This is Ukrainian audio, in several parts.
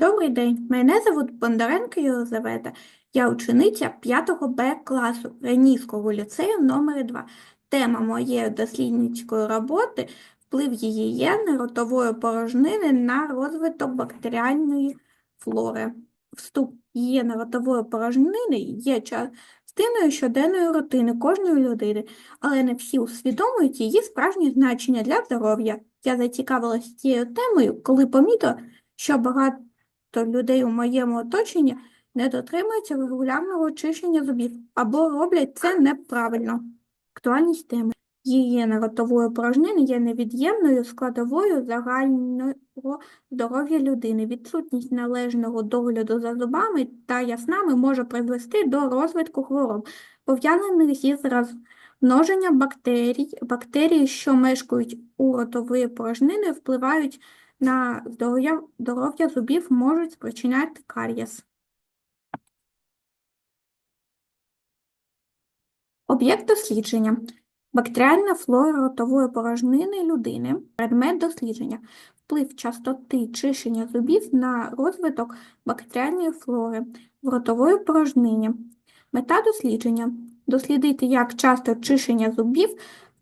Добрий день, мене звуть Бондаренко Єлизавета. Я учениця 5 Б класу Ренійського ліцею номер 2. Тема моєї дослідницької роботи – вплив гігієни ротової порожнини на розвиток бактеріальної флори. Вступ гігієни ротової порожнини є частиною щоденної рутини кожної людини, але не всі усвідомлюють її справжнє значення для здоров'я. Я зацікавилася цією темою, коли помітила, що багато багато людей у моєму оточенні не дотримуються регулярного очищення зубів або роблять це неправильно. Актуальність теми. Гігієна ротової порожнини є невід'ємною складовою загального здоров'я людини. Відсутність належного догляду за зубами та яснами може призвести до розвитку хвороб, пов'язаних зі розмноженням бактерій. Бактерії, що мешкають у ротової порожнини, впливають на здоров'я здоров'я зубів можуть спричиняти карієс. Об'єкт дослідження. Бактеріальна флора ротової порожнини людини. Предмет дослідження. Вплив частоти чищення зубів на розвиток бактеріальної флори в ротової порожнині. Мета дослідження. Дослідити, як часто чищення зубів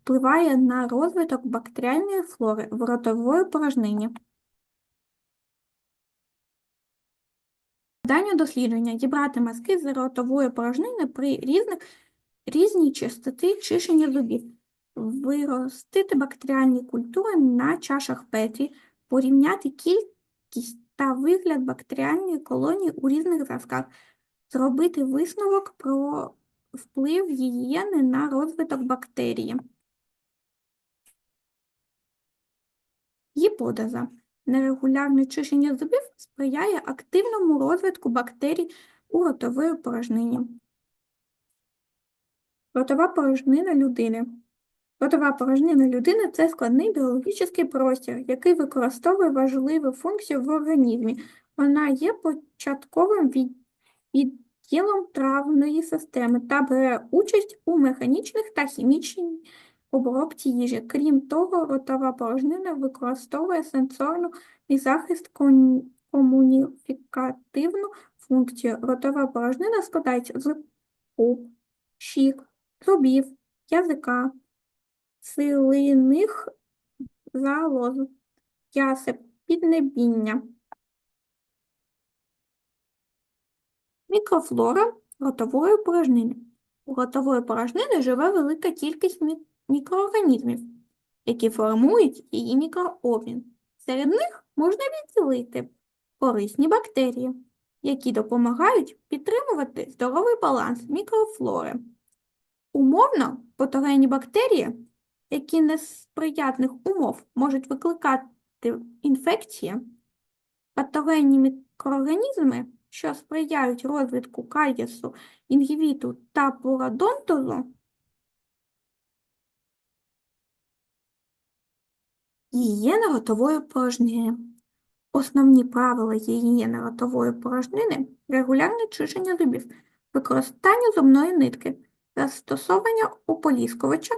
впливає на розвиток бактеріальної флори в ротової порожнині. Завдання дослідження – дібрати мазки з ротової порожнини при різних, різній частоті чищення зубів, виростити бактеріальні культури на чашах Петрі, порівняти кількість та вигляд бактеріальної колонії у різних зразках, зробити висновок про вплив гігієни на розвиток бактерії. Гіпотеза. Нерегулярне чищення зубів сприяє активному розвитку бактерій у ротовій порожнині. Ротова порожнина людини. Ротова порожнина людини – це складний біологічний простір, який використовує важливу функцію в організмі. Вона є початковим від- відділом травної системи та бере участь у механічних та хімічній обробці їжі. Крім того, ротова порожнина використовує сенсорну і захист комунікативну функцію. Ротова порожнина складається з губ, щік, зубів, язика, слинних залоз, ясен, піднебіння. Мікрофлора ротової порожнини. У ротової порожнини живе велика кількість мі- мікроорганізмів, які формують її мікрообмін. Серед них можна відділити корисні бактерії, які допомагають підтримувати здоровий баланс мікрофлори. Умовно, патогенні бактерії, які не з сприятних умов можуть викликати інфекції, патогенні мікроорганізми, що сприяють розвитку карієсу, інгівіту та пародонтозу, Гігієна ротової порожнини. Основні правила гігієни ротової порожнини – регулярне чищення зубів, використання зубної нитки, застосовування ополіскувача,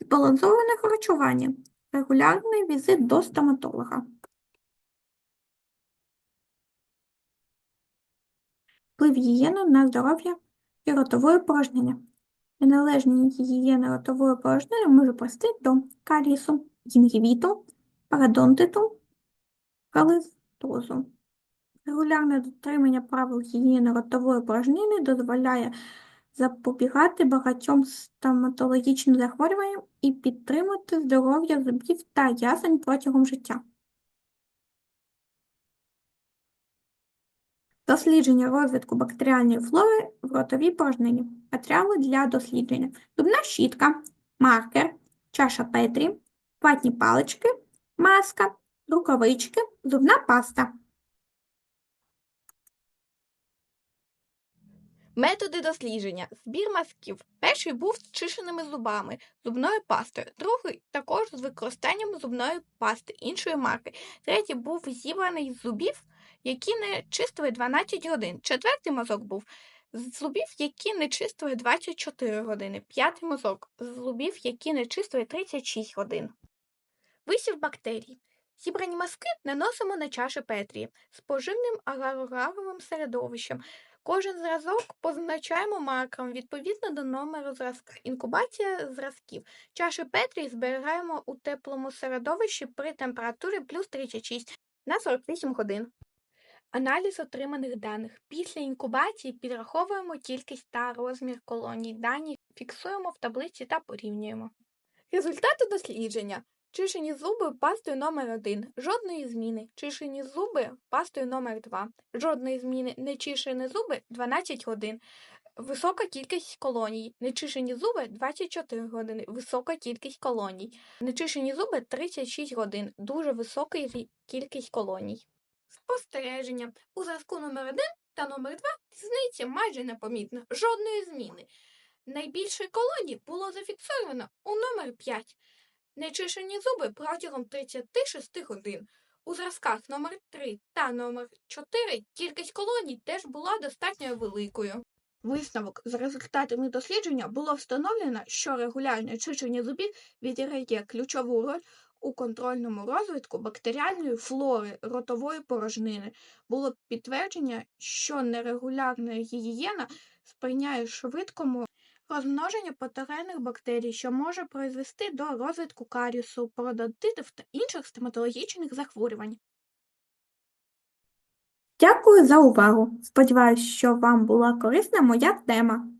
збалансоване харчування, регулярний візит до стоматолога. Вплив гігієни на здоров'я і ротової порожнини. Неналежна гігієна ротової порожнини може призвести до карісу, гінгівіту, пародонтиту, халестозу. Регулярне дотримання правил гігієни ротової порожнини дозволяє запобігати багатьом стоматологічним захворюванням і підтримувати здоров'я зубів та ясень протягом життя. Дослідження розвитку бактеріальної флори в ротовій порожнині. Матеріали для дослідження. Зубна щітка, маркер, чаша Петрі, ватні палички, маска, рукавички, зубна паста. Методи дослідження. Збір мазків. Перший був з чищеними зубами, зубною пастою. Другий також з використанням зубної пасти іншої марки. Третій був зібраний з зубів, які не чистили 12 годин. Четвертий мазок був з зубів, які не чистили 24 години. П'ятий мазок з зубів, які не чистили 36 годин. Висів бактерій. Зібрані мазки наносимо на чаші Петрі з поживним агрогаровим середовищем. Кожен зразок позначаємо маркером відповідно до номеру зразка. Інкубація зразків. Чаші Петрі зберігаємо у теплому середовищі при температурі плюс 36 на 48 годин. Аналіз отриманих даних. Після інкубації підраховуємо кількість та розмір колоній. Дані фіксуємо в таблиці та порівнюємо. Результати дослідження. Чишені зуби пастою номер 1 Жодної зміни. Чишені зуби пастою номер 2 Жодної зміни. Нечишені зуби 12 годин. Висока кількість колоній. Нечишені зуби 24 години. Висока кількість колоній. Нечишені зуби 36 годин. Дуже висока кількість колоній. Спостереження. У зразку номер 1 та номер 2 різниці майже непомітно. Жодної зміни. Найбільше колоній було зафіксовано у номер 5. Нечишені зуби протягом 36 годин. У зразках номер 3 та номер 4 кількість колоній теж була достатньо великою. Висновок з результатами дослідження було встановлено, що регулярне чищення зубів відіграє ключову роль у контрольному розвитку бактеріальної флори ротової порожнини. Було підтвердження, що нерегулярна гігієна сприяє швидкому розмноженню патогенних бактерій, що може призвести до розвитку каріусу, пародонтитів та інших стоматологічних захворювань. Дякую за увагу. Сподіваюсь, що вам була корисна моя тема.